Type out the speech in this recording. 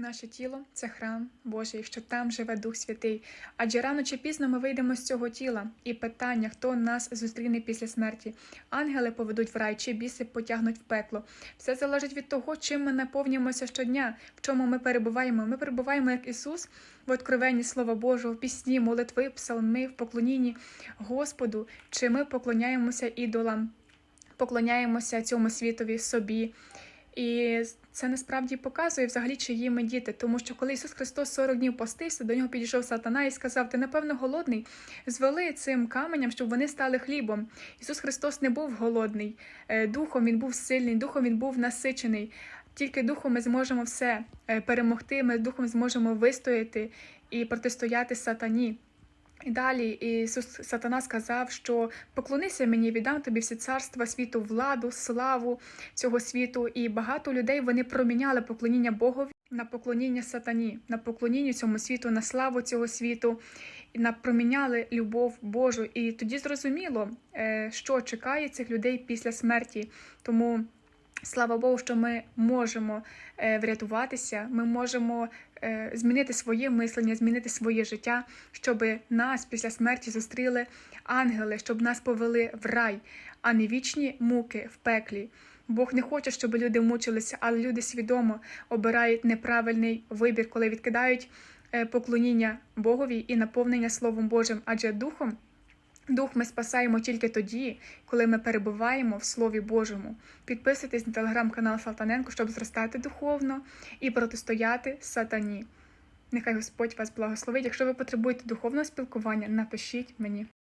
Наше тіло це храм Божий, що там живе Дух Святий. Адже рано чи пізно ми вийдемо з цього тіла, і питання, хто нас зустріне після смерті. Ангели поведуть в рай, чи біси потягнуть в пекло. Все залежить від того, чим ми наповнюємося щодня, в чому ми перебуваємо. Ми перебуваємо як Ісус в откровенні Слова Божого, в пісні, молитви, псалми, в поклонінні Господу, чи ми поклоняємося ідолам, поклоняємося цьому світові собі. І це насправді показує взагалі, чиї ми діти. Тому що коли Ісус Христос 40 днів постився, до нього підійшов сатана і сказав: Ти напевно голодний. Звели цим каменям, щоб вони стали хлібом. Ісус Христос не був голодний, Е, духом він був сильний, духом він був насичений. Тільки духом ми зможемо все е, перемогти. Ми духом зможемо вистояти і протистояти сатані. І далі Ісус Сатана сказав, що поклонися мені, віддам тобі всі царства світу, владу, славу цього світу. І багато людей вони проміняли поклоніння Богові на поклоніння сатані, на поклоніння цьому світу, на славу цього світу, на проміняли любов Божу. І тоді зрозуміло, е, що чекає цих людей після смерті. Тому. Слава Богу, що ми можемо е, врятуватися, ми можемо е, змінити своє мислення, змінити своє життя, щоб нас після смерті зустріли ангели, щоб нас повели в рай, а не вічні муки в пеклі. Бог не хоче, щоб люди мучилися, але люди свідомо обирають неправильний вибір, коли відкидають е, поклоніння Богові і наповнення Словом Божим, адже духом. Дух ми спасаємо тільки тоді, коли ми перебуваємо в Слові Божому. Підписуйтесь на телеграм-канал Салтаненко, щоб зростати духовно і протистояти сатані. Нехай Господь вас благословить. Якщо ви потребуєте духовного спілкування, напишіть мені.